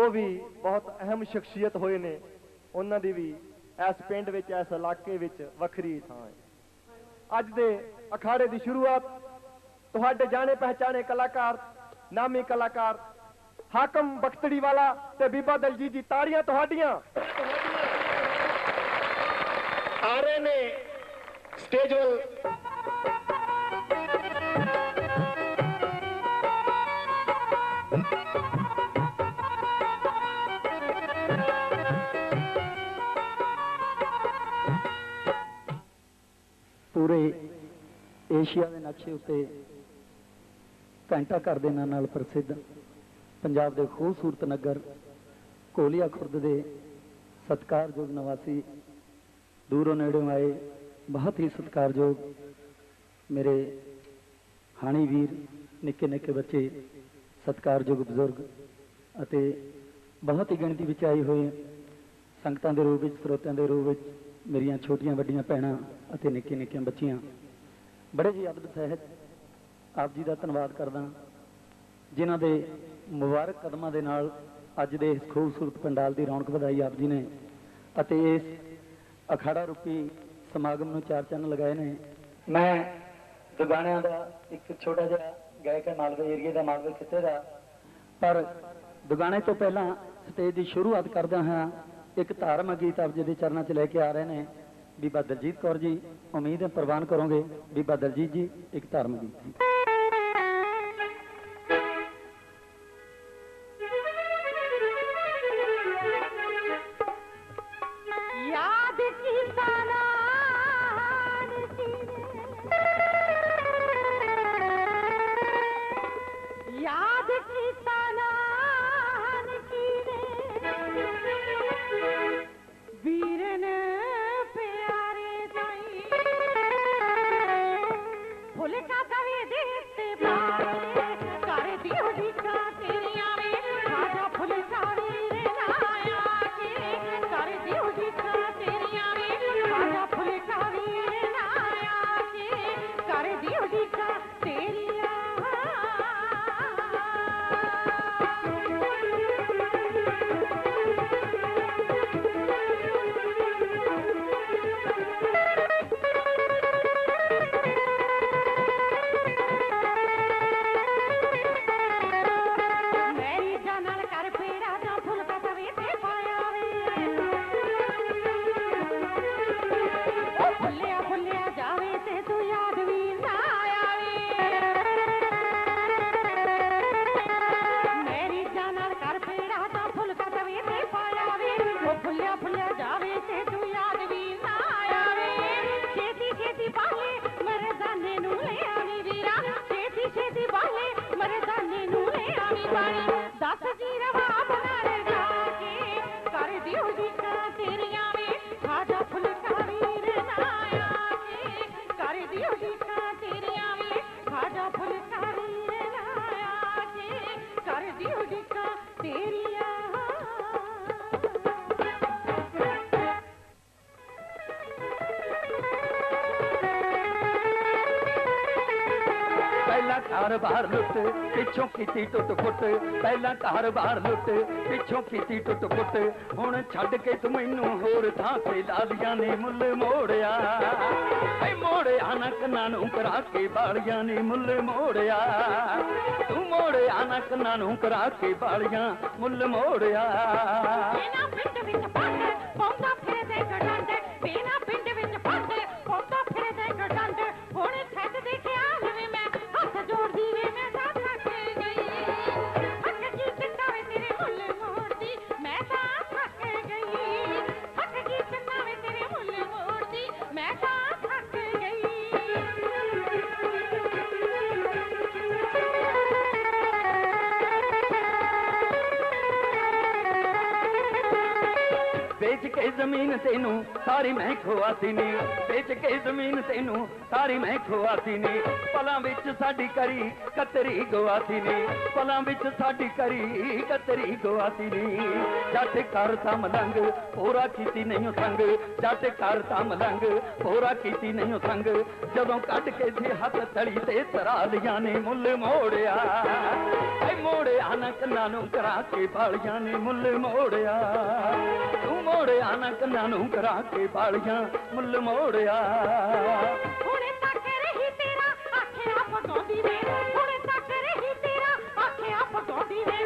ਉਹ ਵੀ ਬਹੁਤ ਅਹਿਮ ਸ਼ਖਸੀਅਤ ਹੋਏ ਨੇ। ਉਹਨਾਂ ਦੀ ਵੀ ਇਸ ਪਿੰਡ ਵਿੱਚ, ਇਸ ਇਲਾਕੇ ਵਿੱਚ ਵੱਖਰੀ ਥਾਂ ਹੈ। ਅੱਜ ਦੇ ਅਖਾੜੇ ਦੀ ਸ਼ੁਰੂਆਤ ਤੁਹਾਡੇ ਜਾਣੇ ਪਹਿਚਾਣੇ ਕਲਾਕਾਰ, ਨਾਮੀ ਕਲਾਕਾਰ ਹਾਕਮ ਬਖਤੜੀ ਵਾਲਾ ਤੇ ਬੀਬਾ ਦਲਜੀਤ ਦੀ ਤਾੜੀਆਂ ਤੁਹਾਡੀਆਂ। ਆ ਰਹੇ ਨੇ ਸਟੇਜ ਵੱਲ। ਪੂਰੇ ਏਸ਼ੀਆ ਦੇ ਨਕਸ਼ੇ ਉੱਤੇ ਘੰਟਾ ਘਰ ਦੇ ਨਾਂ ਨਾਲ ਪ੍ਰਸਿੱਧ ਪੰਜਾਬ ਦੇ ਖੂਬਸੂਰਤ ਨਗਰ ਕੋਲੀਆ ਖੁਰਦ ਦੇ ਸਤਿਕਾਰਯੋਗ ਨਿਵਾਸੀ ਦੂਰੋਂ ਨੇੜੋਂ ਆਏ ਬਹੁਤ ਹੀ ਸਤਿਕਾਰਯੋਗ ਮੇਰੇ ਹਾਣੀ ਵੀਰ, ਨਿੱਕੇ ਨਿੱਕੇ ਬੱਚੇ, ਸਤਿਕਾਰਯੋਗ ਬਜ਼ੁਰਗ ਅਤੇ ਬਹੁਤ ਹੀ ਗਿਣਤੀ ਵਿੱਚ ਆਏ ਹੋਏ ਸੰਗਤਾਂ ਦੇ ਰੂਪ ਵਿੱਚ, ਸਰੋਤਿਆਂ ਦੇ ਰੂਪ ਵਿੱਚ ਮੇਰੀਆਂ ਛੋਟੀਆਂ ਵੱਡੀਆਂ ਭੈਣਾਂ ਅਤੇ ਨਿੱਕੇ ਨਿੱਕੀਆਂ ਬੱਚੀਆਂ। ਬੜੇ ਜੀ ਅਦਬ ਸਹਿਤ ਆਪ ਜੀ ਦਾ ਧੰਨਵਾਦ ਕਰਦਾ ਜਿਨ੍ਹਾਂ ਦੇ ਮੁਬਾਰਕ ਕਦਮਾਂ ਦੇ ਨਾਲ ਅੱਜ ਦੇ ਇਸ ਖੂਬਸੂਰਤ ਪੰਡਾਲ ਦੀ ਰੌਣਕ ਵਧਾਈ ਆਪ ਜੀ ਨੇ ਅਤੇ ਇਸ ਅਖਾੜਾ ਰੂਪੀ ਸਮਾਗਮ ਨੂੰ ਚਾਰ ਚੰਨ ਲਗਾਏ ਨੇ। ਮੈਂ ਦੁਗਾਣਿਆਂ ਦਾ ਇੱਕ ਛੋਟਾ ਜਿਹਾ ਗਾਇਕ ਹੈ, ਮਾਲਵੇ ਏਰੀਏ ਦਾ, ਮਾਲਵੇ ਖਿੱਤੇ ਦਾ। ਪਰ ਦੁਗਾਣੇ ਤੋਂ ਪਹਿਲਾਂ ਸਟੇਜ ਦੀ ਸ਼ੁਰੂਆਤ ਕਰਦਾ ਹਾਂ। ਇੱਕ ਧਾਰਮਿਕ ਗੀਤ ਆਪ ਜੀ ਦੇ ਚਰਨਾਂ 'ਚ ਲੈ ਕੇ ਆ ਰਹੇ ਨੇ। ਬੀਬਾ ਦਲਜੀਤ ਕੌਰ ਜੀ, ਉਮੀਦ ਹੈ ਪ੍ਰਵਾਨ ਕਰੋਗੇ ਬੀਬਾ ਦਲਜੀਤ ਜੀ, ਇੱਕ ਧਾਰਮਿਕ ਗੀਤ। ਕਾ ਘਰ ਬਾਹਰ ਲੁੱਟ, ਪਿੱਛੋਂ ਕੀਤੀ ਟੁੱਟ ਫੁੱਟ ਪਹਿਲਾਂ ਘਰ ਬਾਹਰ ਲੁੱਟ, ਪਿੱਛੋਂ ਕੀਤੀ ਟੁੱਟ ਫੁੱਟ ਹੁਣ ਛੱਡ ਕੇ ਤੂੰ ਮੈਨੂੰ ਹੋਰ ਥਾਂ ਤੇ ਲਾਲੀਆਂ ਨੇ ਮੁੱਲ ਮੋੜਿਆ। ਐ ਮੋੜਿਆ ਨਾ ਕੰਨਾਂ ਨੂੰ ਕਰਾ ਕੇ ਬਾਲੀਆਂ ਨੇ ਮੁੱਲ ਮੋੜਿਆ। ਤੂੰ ਮੋੜਿਆ ਨਾ ਕੰਨਾਂ ਨੂੰ ਕਰਾ ਕੇ ਬਾਲੀਆਂ ਮੁੱਲ ਮੋੜਿਆ। ਬਿਨਾ ਪਿੰਡ ਵਿੱਚ ਪੰਡ ਸਾਰੀ ਮੈਂ ਖਵਾਤੀ ਨੀ। ਵੇਚ ਕੇ ਜ਼ਮੀਨ ਤੈਨੂੰ ਸਾਰੀ ਮੈਂ ਖਵਾਤੀ ਨੀ। ਪਲਾਂ ਵਿੱਚ ਸਾਡੀ ਕਰੀ ਕਤਰੀ ਗਵਾਤੀ ਨੀ। ਪਲਾਂ ਵਿੱਚ ਸਾਡੀ ਕਰੀ ਕਤਰੀ ਗਵਾਤੀ ਨੀ। ਜੱਟ ਕਰ ਤਾਂ ਮਲੰਗ ਹੋਰਾ ਕੀਤੀ ਨਹੀਂ ਸੰਗ। ਜੱਟ ਕਰ ਤਾਂ ਮਲੰਗ ਹੋਰਾ ਕੀਤੀ ਨਹੀਂ ਸੰਗ। ਜਦੋਂ ਕੱਢ ਕੇ ਸੀ ਹੱਥ ਤਲੀ ਤੇ ਤਰਾਲੀਆਂ ਨੇ ਮੁੱਲ ਮੋੜਿਆ। ਐ ਮੋੜਿਆ ਨਾ ਕੰਨਾਂ ਨੂੰ ਕਰਾ ਕੇ ਬਾਲੀਆਂ ਨੇ ਮੁੱਲ ਮੋੜਿਆ। ਮੋੜਿਆ ਨਾ ਕੰਨਾਂ ਨੂੰ ਕਰਾ ਕੇ ਬਾਲੀਆਂ ਮੁੱਲ ਮੋੜਿਆ। ਹੁਣੇ ਤੱਕ ਰਹੀ ਤੇਰਾ ਆਖਿਆ ਪਗਾਉਂਦੀ ਵੇ। ਹੁਣੇ ਤੱਕ ਰਹੀ ਤੇਰਾ ਆਖਿਆ ਪਗਾਉਂਦੀ ਵੇ।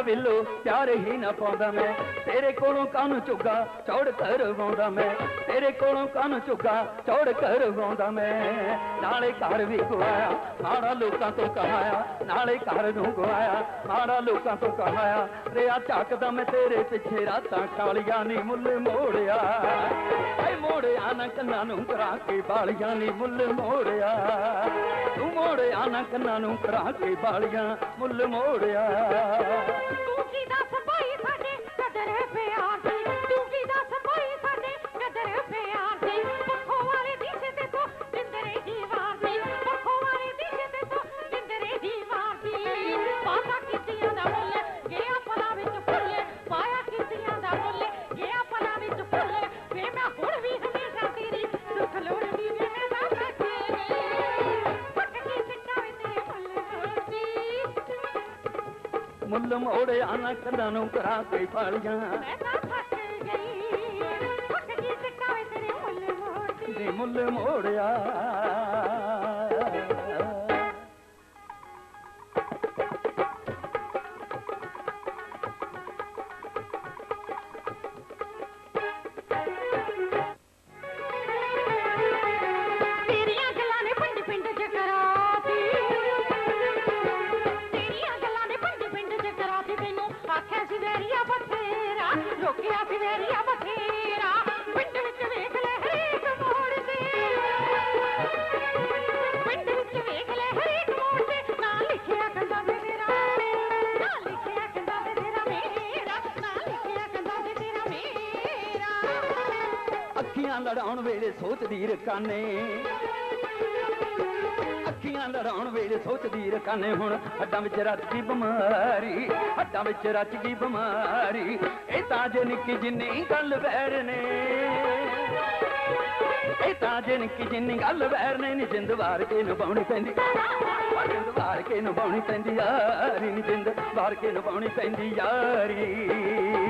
ਚੰਗਾ ਰਹਿੰਦਾ ਪਿਆਰ ਹੀ ਨਾ ਪਾਉਂਦਾ ਮੈਂ। ਤੇਰੇ ਕੋਲੋਂ ਕੰਨ ਚੁੱਗਾ, ਚੌੜ ਕਰਵਾਉਂਦਾ ਮੈਂ। ਤੇਰੇ ਕੋਲੋਂ ਕੰਨ ਚੁੱਗਾ, ਚੌੜ ਕਰਵਾਉਂਦਾ ਮੈਂ। ਨਾਲੇ ਘਰ ਵੀ ਗਵਾਇਆ ਮਾੜਾ ਲੋਕਾਂ ਤੋਂ ਕਹਾਇਆ ਨਾਲੇ ਘਰ ਨੂੰ ਗਵਾਇਆ ਮਾੜਾ ਲੋਕਾਂ ਤੋਂ ਕਹਾਇਆ ਰਿਆ ਝੱਕਦਾ ਮੈਂ ਤੇਰੇ ਪਿੱਛੇ, ਰਾਤਾਂ ਕਾਲੀਆਂ ਨੀ ਮੁੱਲ ਮੋੜਿਆ। ਨਾ ਕੰਨਾਂ ਨੂੰ ਕਰਾ ਕੇ ਬਾਲੀਆਂ ਨੀ ਮੁੱਲ ਮੋੜਿਆ। ਤੂੰ ਮੋੜਿਆ ਨਾ ਕੰਨਾਂ ਨੂੰ ਕਰਾ ਕੇ ਬਾਲੀਆਂ ਮੁੱਲ ਮੋੜਿਆ। ਤੂੰ ਕੀ ਮੁੱਲ ਮੋੜਿਆ ਨਾ ਕੰਨਾਂ ਨੂੰ ਕਰਾ ਕੇ ਬਾਲੀਆਂ ਮੈਂ ਤਾਂ ਥੱਕ ਗਈ ਥੱਕ ਗਈ ਤੇ ਤੇਰੇ ਮੁੱਲ ਮੋੜਦੀ ਨੀ ਮੁੱਲ ਮੋੜਿਆ। ਅੱਖੀਆਂ ਲੜਾਉਣ ਵੇਲੇ ਸੋਚਦੀ ਰਕਾਨੇ। ਅੱਖੀਆਂ ਲੜਾਉਣ ਵੇਲੇ ਸੋਚਦੀ ਰਕਾਨੇ। ਹੁਣ ਹੱਡਾਂ ਵਿੱਚ ਰਚ ਗਈ ਬਿਮਾਰੀ, ਹੱਡਾਂ ਵਿੱਚ ਰਚ ਗਈ ਬਿਮਾਰੀ। ਇਹ ਤਾਂ ਜੇ ਨਿੱਕੀ ਜਿੰਨੀ ਗੱਲ ਵੈਰ ਨੇ। ਇਹ ਤਾਂ ਜੇ ਨਿੱਕੀ ਜਿੰਨੀ ਗੱਲ ਵੈਰ ਨੇ। ਨੀ ਜਿੰਦ ਵਾਰ ਕੇ ਨਿਭਾਉਣੀ ਪੈਂਦੀ। ਜਿੰਦ ਵਾਰ ਕੇ ਨਿਭਾਉਣੀ ਪੈਂਦੀ ਯਾਰੀ। ਨੀ ਜਿੰਦ ਵਾਰ ਕੇ ਨਿਭਾਉਣੀ ਪੈਂਦੀ ਯਾਰੀ।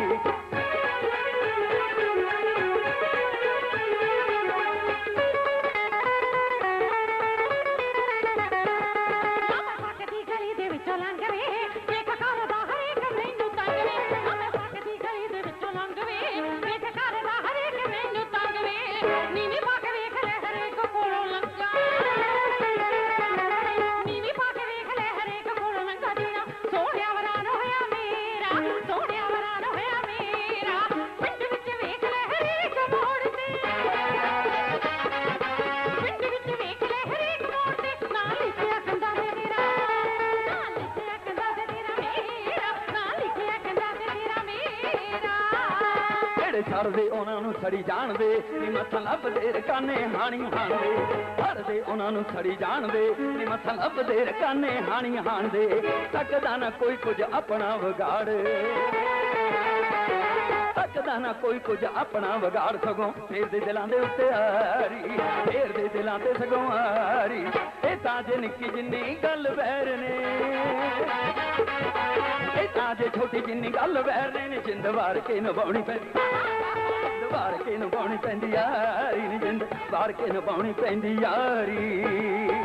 ਜਾਣਦੇ ਨੀ ਮੱਥਾ ਲੱਭਦੇ ਰਕਾਨੇ ਹਾਣੀ ਹਾਣਦੇ। ਛੜਦੇ ਉਹਨਾਂ ਨੂੰ ਛੜੀ ਜਾਣਦੇ ਨੀ ਮੱਥਾ ਲੱਭਦੇ ਰਕਾਨੇ ਹਾਣੀ ਹਾਣਦੇ। ਤੱਕਦਾ ਨਾ ਕੋਈ ਕੁਝ ਆਪਣਾ ਵਿਗਾੜ। ਤੱਕਦਾ ਨਾ ਕੋਈ ਕੁਝ ਆਪਣਾ ਵਿਗਾੜ। ਸਗੋਂ ਫੇਰ ਦੇ ਦਿਲਾਂ ਦੇ ਉੱਤੇ ਆਰੀ, ਫੇਰ ਦੇ ਦਿਲਾਂ ਤੇ ਸਗੋਂ ਆਰੀ। ਇਹ ਤਾਂ ਜੇ ਨਿੱਕੀ ਜਿੰਨੀ ਗੱਲ ਵੈਰ ਨੇ, ਇਹ ਤਾਂ ਜੇ ਛੋਟੀ ਜਿੰਨੀ ਗੱਲ ਵੈਰ ਨੇ, ਜਿੰਦ ਵਾਰ ਕੇ ਨਿਭਾਉਣੀ ਪੈਂਦੀ। ਜਿੰਦ ਵਾਰ ਕੇ ਨਿਭਾਉਣੀ ਪੈਂਦੀ ਯਾਰੀ ਨੀ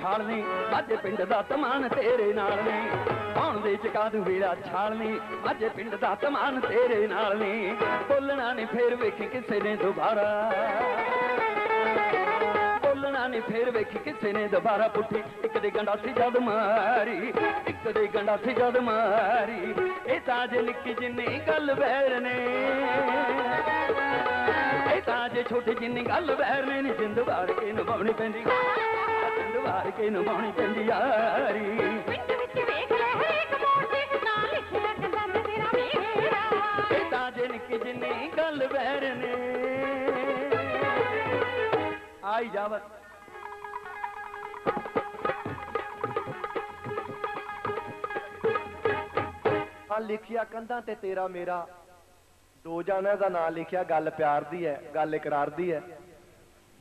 ਛਾਲਨੀ ਮਾਝੇ ਪਿੰਡ ਦਾ ਤਮਾਨ ਤੇਰੇ ਨਾਲ ਨੇ। ਆਉਣ ਦੇ ਚਕਾ ਦੂ ਵੇਲਾ ਛਾਲਨੀ ਮਾਝੇ ਪਿੰਡ ਦਾ ਤਮਾਨ ਤੇਰੇ ਨਾਲ ਨੇ। ਬੋਲਣਾ ਨੇ ਫੇਰ ਵੇਖੀ ਕਿਸੇ ਨੇ ਦੁਬਾਰਾ। ਬੋਲਣਾ ਨੇ ਫੇਰ ਵੇਖੀ ਕਿਸੇ ਨੇ ਦੁਬਾਰਾ ਪੁੱਠੀ। ਇੱਕ ਦੇ ਗੰਡਾ ਸੀ ਜਦ ਮਾਰੀ, ਇੱਕ ਦੇ ਗੰਡਾ ਸੀ ਜਦ ਮਾਰੀ। ਇਹ ਤਾਂ ਜੇ ਨਿੱਕੀ ਜਿੰਨੀ ਗੱਲ ਬੈਰ ਨੇ। ਇਹ ਤਾਂ ਜੇ ਛੋਟੀ ਜਿੰਨੀ ਗੱਲ ਬੈਰ ਨੇ ਜਿੰਦ ਵਾਰ ਕੇ ਨਿਭਾਉਣੀ ਪੈਂਦੀ। ਵਾਰ ਕੇ ਨਿਭਾਉਣੀ ਪੈਂਦੀ ਯਾਰੀ ਵਿੱਚ ਵੇਖ ਲੈ ਹਰੇਕ ਮੋੜ ਤੇ ਨਾ ਲਿਖਿਆ ਕੰਦਾ ਵੇ ਤੇਰਾ ਮੇਰਾ। ਇਹ ਤਾਂ ਜੇ ਨਿੱਕੀ ਜਿੰਨੀ ਗੱਲ ਬੈਰ ਨੇ। ਆਈ ਜਾਵਤ। ਆ ਲਿਖਿਆ ਕੰਧਾਂ ਤੇ ਤੇਰਾ ਮੇਰਾ। ਦੋ ਜਾਣਿਆਂ ਦਾ ਨਾਂ ਲਿਖਿਆ ਗੱਲ ਪਿਆਰ ਦੀ ਹੈ ਗੱਲ ਇਕਰਾਰ ਦੀ ਹੈ।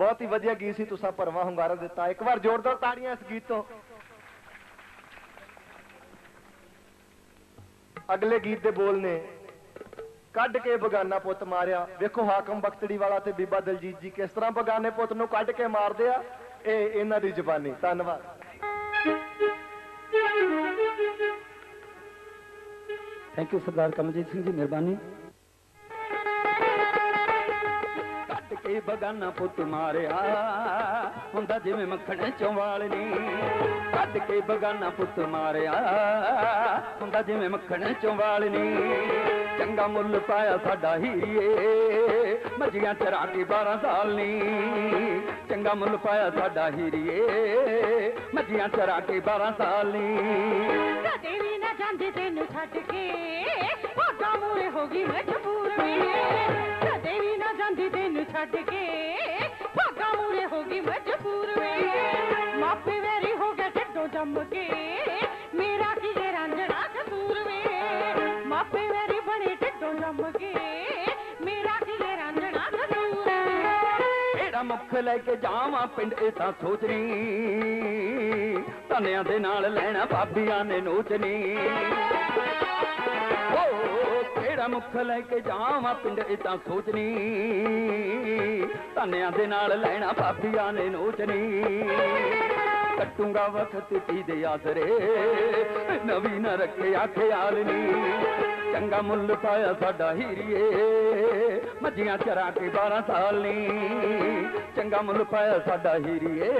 ਬਹੁਤ ਹੀ ਵਧੀਆ ਗੀਤ ਸੀ, ਤੁਸੀਂ ਭਰਵਾਂ ਹੁੰਗਾਰਾ ਦਿੱਤਾ। ਇੱਕ ਵਾਰ ਜ਼ੋਰਦਾਰ ਤਾੜੀਆਂ ਇਸ ਗੀਤ ਤੋਂ। ਅਗਲੇ ਗੀਤ ਦੇ ਬੋਲ ਨੇ, ਕੱਢ ਕੇ ਬਗਾਨਾ ਪੁੱਤ ਮਾਰਿਆ। ਵੇਖੋ ਹਾਕਮ ਬਖਤੜੀ ਵਾਲਾ ਤੇ ਬੀਬਾ ਦਲਜੀਤ ਜੀ ਕਿਸ ਤਰ੍ਹਾਂ ਬਗਾਨੇ ਪੁੱਤ ਨੂੰ ਕੱਢ ਕੇ ਮਾਰਦੇ ਆ। ਇਹ ਇਹਨਾਂ ਦੀ ਜ਼ੁਬਾਨੀ। ਧੰਨਵਾਦ। ਥੈਂਕ ਯੂ ਸਰਦਾਰ ਕਮਲਜੀਤ ਸਿੰਘ ਜੀ, ਮਿਹਰਬਾਨੀ। ਕੱਟ ਬਗਾਨਾ ਪੁੱਤ ਮਾਰਿਆ। ਹੁੰਦਾ ਜਿਵੇਂ ਮੱਖਣ ਚੋਵਾਲਨੀ ਕੱਟ ਕੇ ਬਗਾਨਾ ਪੁੱਤ ਮਾਰਿਆ। ਹੁੰਦਾ ਜਿਵੇਂ ਮੱਖਣ ਚੋਵਾਲਨੀ ਚੰਗਾ ਮੁੱਲ ਪਾਇਆ ਸਾਡਾ ਹੀਰੀਏ ਮੱਝੀਆਂ ਚਰਾ ਕੇ 12 ਸਾਲ ਨੀ। ਚੰਗਾ ਮੁੱਲ ਪਾਇਆ ਸਾਡਾ ਹੀਰੀਏ ਮੱਝੀਆਂ ਚਰਾ ਕੇ 12 ਸਾਲ ਨੀ। ਕਦੇ ਵੀ ਨਾ ਜਾਂਦੇ ਤੈਨੂੰ ਛੱਡ ਕੇ। ਭਾਗਾ ਮੂਰੇ ਹੋ ਗਈ ਮਜਬੂਰ ਵੇ। ਕਦੇ ਨਾ ਜਾਂਦੀ ਤੈਨੂੰ ਛੱਡ ਕੇ। ਭਾਗਾ ਮੂਰੇ ਹੋ ਗਈ ਮਜਬੂਰ ਵੇ। ਮਾਪੇ ਵੈਰੀ ਹੋ ਗਏ ਢੱਡੋਂ ਜੰਮ ਕੇ। ਮੇਰਾ ਕੀ ਜੇ ਰਾਂਝਣਾ ਕਸੂਰ ਵੇ। ਮਾਪੇ ਵੈਰੀ ਬਣੇ ਢੱਡੋਂ ਜੰਮ ਕੇ। ਮੇਰਾ ਕੀ ਜੇ ਰਾਂਝਣਾ ਕਸੂਰ ਵੇ। ਮੁੱਖ ਲੈ ਕੇ ਜਾਵਾਂ ਪਿੰਡ, ਇਹ ਤਾਂ ਸੋਚਣੀ। ਧੰਨਿਆਂ ਦੇ ਨਾਲ ਲੈਣਾ ਬਾਬੀਆਂ ਨੇ ਨੋਚਨੀ ਓ ਕਿਹੜਾ ਮੁੱਖ ਲੈ ਕੇ ਜਾਵਾਂ ਪਿੰਡ ਇਹ ਤਾਂ ਸੋਚਣੀ। ਧੰਨਿਆਂ ਦੇ ਨਾਲ ਲੈਣਾ ਭਾਬੀਆਂ ਨੇ ਨੋਚਣੀ। ਕੱਟੂਗਾ ਵਕਤ ਤੀ ਦੇ ਆਸਰੇ, ਨਵੀਂ ਨਾ ਰੱਖਿਆ ਖਿਆਲ ਨੀ ਚੰਗਾ ਮੁੱਲ ਪਾਇਆ ਸਾਡਾ ਹੀਰੀਏ, ਮੱਝੀਆਂ ਚਰਾ ਕੇ 12 ਸਾਲ ਨੀ। ਚੰਗਾ ਮੁੱਲ ਪਾਇਆ ਸਾਡਾ ਹੀਰੀਏ,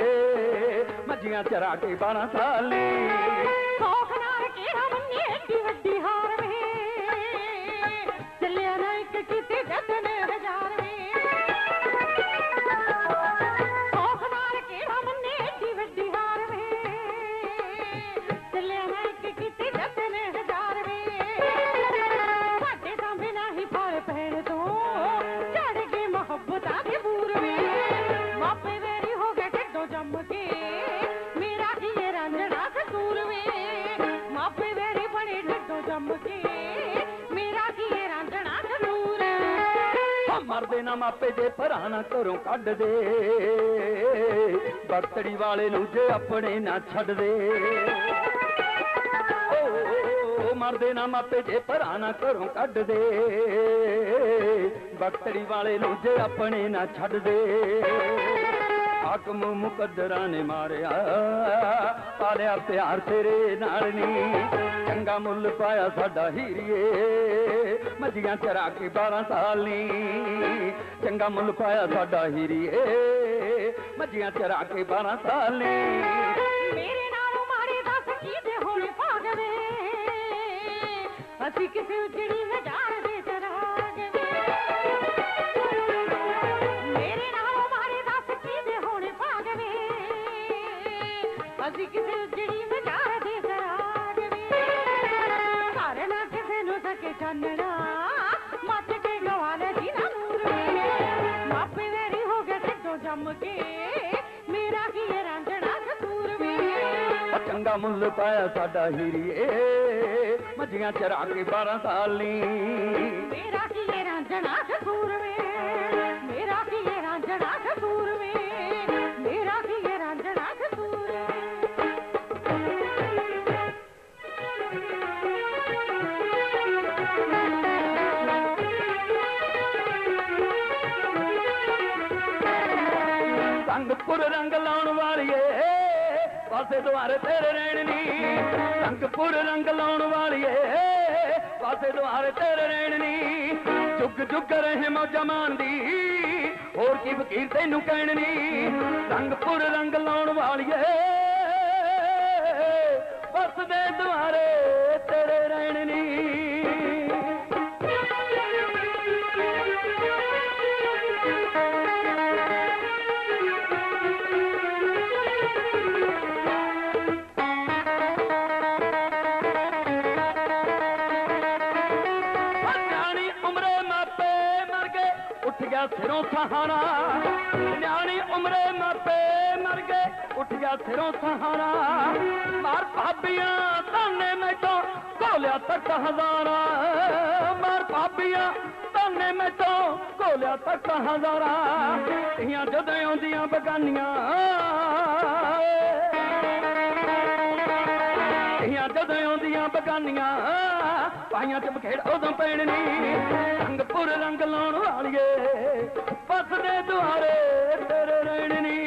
ਮੱਝੀਆਂ ਚਰਾ ਕੇ 12 ਸਾਲ ਨੀ। ਮਾਪੇ ਦੇ ਭਰਾ ਨਾ ਘਰੋਂ ਕੱਢ ਦੇ ਬਖਤੜੀ ਵਾਲੇ ਨੂੰ ਜੇ ਆਪਣੇ ਨਾ ਛੱਡ ਦੇ। ਓ, ਮਰਦੇ ਨਾ ਮਾਪੇ ਜੇ ਭਰਾ ਨਾ ਘਰੋਂ ਕੱਢ ਦੇ ਬਖਤੜੀ ਵਾਲੇ ਨੂੰ ਜੇ ਆਪਣੇ ਨਾ ਛੱਡ ਦੇ। ਹਾਕਮ ਮੁਕੱਦਰਾਂ ਨੇ ਮਾਰਿਆ। ਪਾਲਿਆ ਪਿਆਰ ਤੇਰੇ ਨਾਲ ਨੀ। ਚੰਗਾ ਮੁੱਲ ਪਾਇਆ ਸਾਡਾ ਹੀਰੀਏ। ਮੱਝੀਆਂ ਚਰਾ ਕੇ 12 ਸਾਲ ਨੀ। ਚੰਗਾ ਮੁੱਲ ਪਾਇਆ ਸਾਡਾ ਹੀਰੀਏ। ਮੱਝੀਆਂ ਚਰਾ ਕੇ 12 ਸਾਲ ਨੀ। ਮੇਰੇ ਨਾਲੋਂ ਮਾੜੇ ਦੱਸ ਕੀ ਦੇ ਹੋਣੇ ਭਾਗਵੇ ਅਸੀਂ ਕਿਸੇ ਉਜੜੀ ਅਸੀਂ ਕਿਸੇ ਜਿਹੜੀ ਵਿਚਾਰ ਦੇ ਸਰਾਗ ਵੇ ਘਰ ਨਾ ਕਿਸੇ ਨੂੰ ਸਕੇ ਚਾਨਣਾ। ਮੱਚ ਕੇ ਗਵਾਲੇ ਜੀ ਨਾ ਨੂਰ ਵੇ ਮਾਪੇ ਮੇਰੀ ਹੋ ਗਏ ਸਿੱਧੋ ਜੰਮ ਕੇ। ਮੇਰਾ ਕੀ ਇਹ ਰਾਂਝਣਾ ਕਸੂਰ ਵੇ ਉਹ ਚੰਗਾ ਮੁੱਲ ਪਾਇਆ ਸਾਡਾ ਹੀਰੀਏ। ਮੱਝੀਆਂ ਚਰਾ ਕੇ 12 ਸਾਲ ਮੇਰਾ ਕੀ ਇਹ ਰਾਂਝਣਾ ਕਸੂਰ ਸੰਗਪੁਰ ਰੰਗ ਲਾਉਣ ਵਾਲੀਏ। ਪਾਸੇ ਦੁਆਰੇ ਤੇਰੇ ਰਹਿਣ ਨੀ। ਸੰਗਪੁਰ ਰੰਗ ਲਾਉਣ ਵਾਲੀਏ। ਪਾਸੇ ਦੁਆਰੇ ਤੇਰੇ ਰਹਿਣ ਨੀ। ਜੁਗ ਜੁਗ ਰਹੇ ਮੌਜਾਂ ਦੀ। ਹੋਰ ਕੀ ਫਕੀਰ ਤੈਨੂੰ ਕਹਿਣ ਨੀ। ਸੰਗਪੁਰ ਰੰਗ ਲਾਉਣ ਵਾਲੀਏ। ਵਸਦੇ ਦੁਆਰੇ ਉੱਠ ਗਿਆ ਸਿਰੋਂ ਸਹਾਰਾ। ਨਿਆਣੀ ਉਮਰੇ ਮਾਪੇ ਮਰ ਗਏ, ਉੱਠ ਗਿਆ ਸਿਰੋਂ ਸਹਾਰਾ। ਮਾਰ ਭਾਬੀਆਂ, ਤਾਨੇ ਮੈਥੋਂ ਕੋਲਿਆ ਤੱਕ ਹਜ਼ਾਰਾ। ਮਾਰ ਭਾਬੀਆਂ, ਤਾਨੇ ਮੈਥੋਂ ਕੋਲਿਆ ਤੱਕ ਹਜ਼ਾਰਾ। ਧੀਆਂ ਜਦੋਂ ਆਉਂਦੀਆਂ ਬਗਾਨੀਆਂ। ਧੀਆਂ ਜਦੋਂ ਆਉਂਦੀਆਂ ਬਗਾਨੀਆਂ। ਪਾਈਆਂ ਚ ਬਖੇੜ ਉਦੋਂ ਪੈਣਨੀ ਰੰਗਪੁਰ ਰੰਗ ਲਾਉਣ ਵਾਲੀਏ ਬਸਦੇ ਦੁਆਰੇ ਤੇਰੇ ਰਹਿਣਨੀ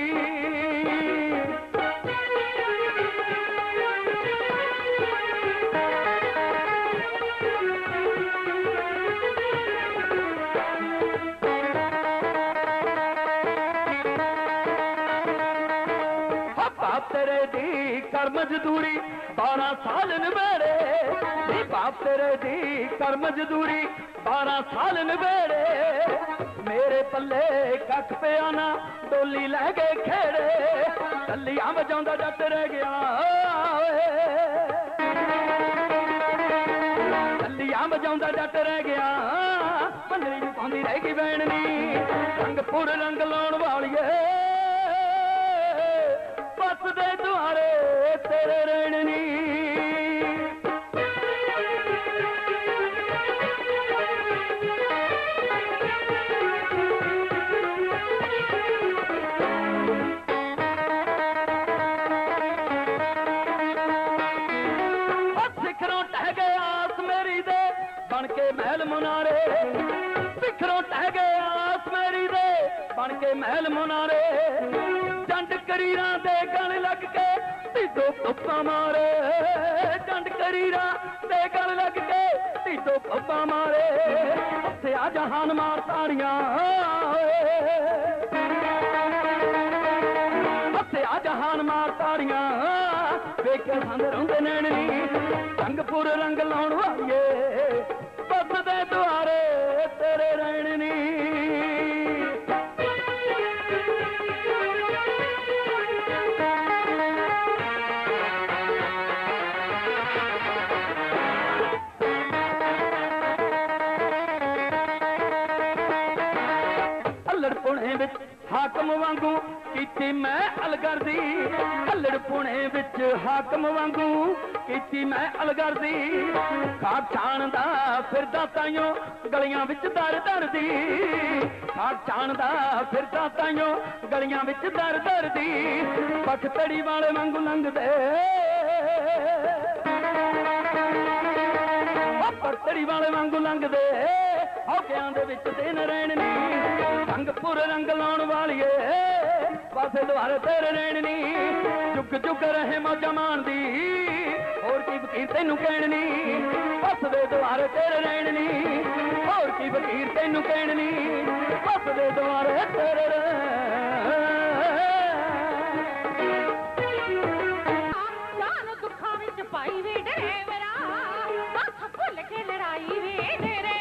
ਤੇਰੇ ਦੀ ਕਰ ਮਜ਼ਦੂਰੀ 12 ਸਾਲ ਨਵੇੜੇ ਨੀ ਬਾਪ ਤੇਰੇ ਦੀ ਕਰ ਮਜ਼ਦੂਰੀ 12 ਸਾਲ ਨਵੇੜੇ ਮੇਰੇ ਪੱਲੇ ਕੱਖ ਪਿਆ ਨਾ, ਡੋਲੀ ਲੈ ਕੇ ਖੇੜੇ। ਕੱਲੀਆਂ ਵਜਾਉਂਦਾ ਜੱਟ ਰਹਿ ਗਿਆ ਓਏ। ਕੱਲੀਆਂ ਵਜਾਉਂਦਾ ਜੱਟ ਰਹਿ ਗਿਆ। ਪੰਦਰੀ ਨੂੰ ਪਾਉਂਦੀ ਰਹਿ ਗਈ ਬੈਣਨੀ ਰੰਗਪੁਰ ਰੰਗ ਲਾਉਣ ਵਾਲੀਏ। ਦੇ ਦੁਆਰੇ ਤੇਰੇ ਰਹਿਣਨੀ ਸਿਖਰੋਂ ਟਹਿ ਗਏ ਆਸ ਮੇਰੀ ਦੇ, ਬਣ ਕੇ ਮਹਿਲ ਮੁਨਾਰੇ। ਸਿਖਰੋਂ ਟਹਿ ਗਏ ਆਸ ਮੇਰੀ ਦੇ, ਬਣ ਕੇ ਮਹਿਲ ਮੁਨਾਰੇ। ਜੰਡ ਕਰੀਰਾਂ ਦੇ ਢਿੱਡੋਂ ਪੱਪਾ ਮਾਰੇ ਜੰਡ ਕਰੀਰਾਂ ਦੇ ਗਣ ਲੱਗ ਕੇ ਢਿੱਡੋਂ ਪੱਪਾ ਮਾਰੇ। ਹੱਥਿਆ ਜਹਾਨ ਮਾਰ ਤਾੜੀਆਂ ਹੱਥਿਆ ਜਹਾਨ ਮਾਰ ਤਾੜੀਆਂ। ਵੇਖ ਸੰਦ ਰੋਂਦੇ ਨੈਣਨੀ ਰੰਗਪੁਰ ਰੰਗ ਲਾਉਣ ਵਾਲੀਏ। ਬੱਸ ਦੇ ਦੁਆਰੇ ਤੇਰੇ ਰਹਿਣਨੀ ਵਾਂਗੂ, ਕੀਤੀ ਮੈਂ ਅਲਗਰਦੀ ਅਲੜ ਪੁਣੇ ਵਿੱਚ ਹਾਕਮ ਵਾਂਗੂ, ਕੀਤੀ ਮੈਂ ਅਲਗਰਦੀ, ਖਾਕ ਛਾਣਦਾ ਫਿਰਦਾ ਤਾਈਓ ਗਲੀਆਂ ਵਿੱਚ ਦਰ ਦਰਦੀ, ਖਾਕ ਛਾਣਦਾ ਫਿਰਦਾ ਤਾਈਓ ਗਲੀਆਂ ਵਿੱਚ ਦਰ ਦਰਦੀ, ਪੱਖ ਤੜੀ ਵਾਲੇ ਵਾਂਗੂ ਲੰਘਦੇ। ਉਹ ਪਰਤੜੀ ਵਾਲੇ ਵਾਂਗੂ ਲੰਘਦੇ। ਹੌਕਿਆਂ ਦੇ ਵਿੱਚ ਦਿਨ ਰਹਿਣੀ ਰੰਗਪੁਰ ਰੰਗ ਲਾਉਣ ਵਾਲੀਏ, ਪਾਸੇ ਦੁਆਰੇ ਤੇਰੇ ਰਹਿਣਨੀ। ਜੁਗ ਜੁਗ ਰਹੇ ਮੌਜਾਂ ਮਾਣਦੀ ਹੋਰ ਕੀ ਵਕੀਰ ਤੈਨੂੰ ਕਹਿਣਨੀ। ਦੇ ਦੁਆਰੇ ਤੇਰੇ ਰਹਿਣਨੀ, ਹੋਰ ਕੀ ਵਕੀਰ ਤੈਨੂੰ ਕਹਿਣੀ ਬਸ ਦੇ ਦੁਆਰੇ ਤੇਰੇ ਰਹਿ ਪਾਈ ਵੇ ਡਰੇਵਰਾ ਹੱਥ ਭੁੱਲ ਕੇ ਲੜਾਈ ਵੇ ਡਰੇਵਰਾ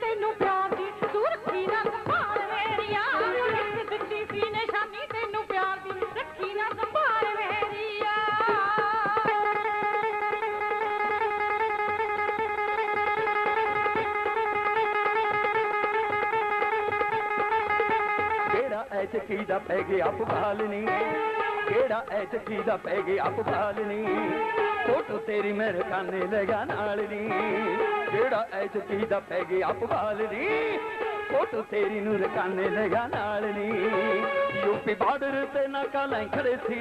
ਤੈਨੂੰ ਪਿਆਰ ਦੀ ਤੂੰ ਰੱਖੀ ਨਾ ਸੰਭਾਲ ਮੇਰੀਆ ਇੱਕ ਦਿੱਤੀ ਸੀ ਨਿਸ਼ਾਨੀ, ਤੈਨੂੰ ਪਿਆਰ ਦੀ ਰੱਖੀ ਨਾ ਸੰਭਾਲ ਮੇਰੀਆ ਕਿਹੜਾ ਐ ਚੱਕੀ ਦਾ ਪੈ ਗਿਆ ਪਵਾਲਨੀ ਕਿਹੜਾ ਐ ਦਾ ਪੈ ਗਿਆ ਪਵਾਲਨੀ ਫੋਟੋ ਤੇਰੀ ਮੇਰੇ ਕਾਨੇ ਲਗਾ ਨਾਲ ਨੀ। ਕਿਹੜਾ ਐ ਦਾ ਪੈ ਗਿਆ ਪਵਾਲਨੀ ਫੋਟੋ ਤੇਰੀ ਨੂੰ ਰਕਾਨੇ ਲਗਾ ਨਾਲ ਨੀ। ਯੂਪੀ ਬਾਰਡਰ ਤੇ ਨਾਕਾ ਲੈ ਖੜੇ ਸੀ,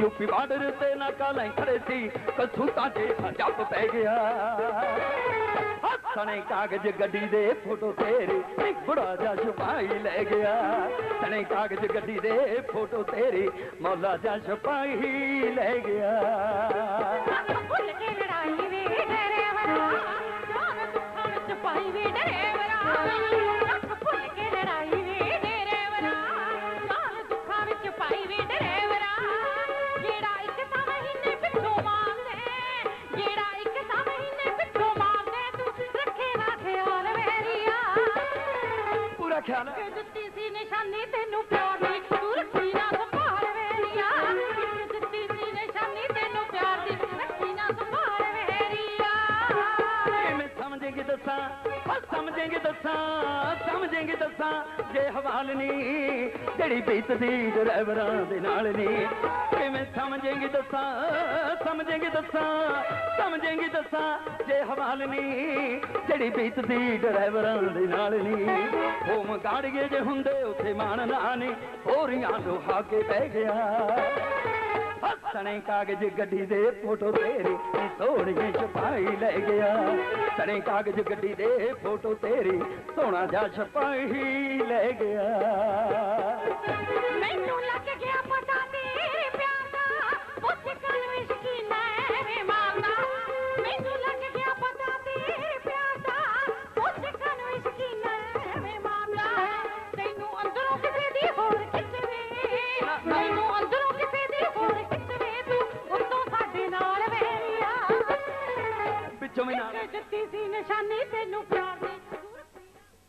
ਯੂਪੀ ਬਾਰਡਰ ਤੇ ਨਾਕਾ ਲੈ ਖੜੇ ਸੀ, ਕਸੂਤਾ ਜੇ ਜੱਪ ਪੈ ਗਿਆ। ਸਣੇ ਕਾਗਜ਼ ਗੱਡੀ ਦੇ ਫੋਟੋ ਤੇਰੀ, ਇੱਕ ਬੁੜਾ ਜਿਹਾ ਛਪਾਈ ਲੈ ਗਿਆ। ਸਣੇ ਕਾਗਜ਼ ਗੱਡੀ ਦੇ ਫੋਟੋ ਤੇਰੀ, ਮੌਲਾ ਜਿਹਾ ਛਪਾਈ ਲੈ ਗਿਆ। ਭੁੱਲ ਵੇ ਡਰੇਵਰਾ ਜਾਨ ਦੁੱਖਾਂ ਵਿੱਚ ਪਾਈ ਵੇ ਡਰੇਵਰਾ ਸਮਝੇਂਗੇ ਜੇ ਹਵਾਲ ਨਹੀਂ ਜਿਹੜੀ ਬੀਤਦੀ ਡਰਾਈਵਰਾਂ ਦੇ ਨਾਲ ਨਹੀਂ ਕਿਵੇਂ ਸਮਝੇਂਗੇ ਦੱਸਾਂ ਸਮਝੇਂਗੇ ਦੱਸਾਂ ਸਮਝੇਂਗੇ ਦੱਸਾਂ, ਜੇ ਹਵਾਲ ਨਹੀਂ ਜਿਹੜੀ ਬੀਤਦੀ ਡਰਾਈਵਰਾਂ ਦੇ ਨਾਲ ਨਹੀਂ ਹੋਮ ਗਾੜੀਏ ਜੇ ਹੁੰਦੇ, ਉੱਥੇ ਮਾਣ ਨਾ ਨਹੀਂ ਹੋਰੀਆਂ ਲੋਹਾ ਕੇ ਬਹਿ ਗਿਆ। ਸਣੇ ਕਾਗਜ਼ ਗੱਡੀ ਦੇ ਫੋਟੋ ਤੇਰੀ ਸੋਹਣੀਏ ਛਪਾਈ ਲੈ ਗਿਆ। ਸਣੇ ਕਾਗਜ਼ ਗੱਡੀ ਦੇ ਫੋਟੋ ਤੇਰੀ ਸੋਹਣਾ ਜਿਹਾ ਛਪਾਈ ਲੈ ਗਿਆ। ਨਾਲ ਦਿੱਤੀ ਸੀ ਨਿਸ਼ਾਨੀ ਤੈਨੂੰ ਪਿਆਰ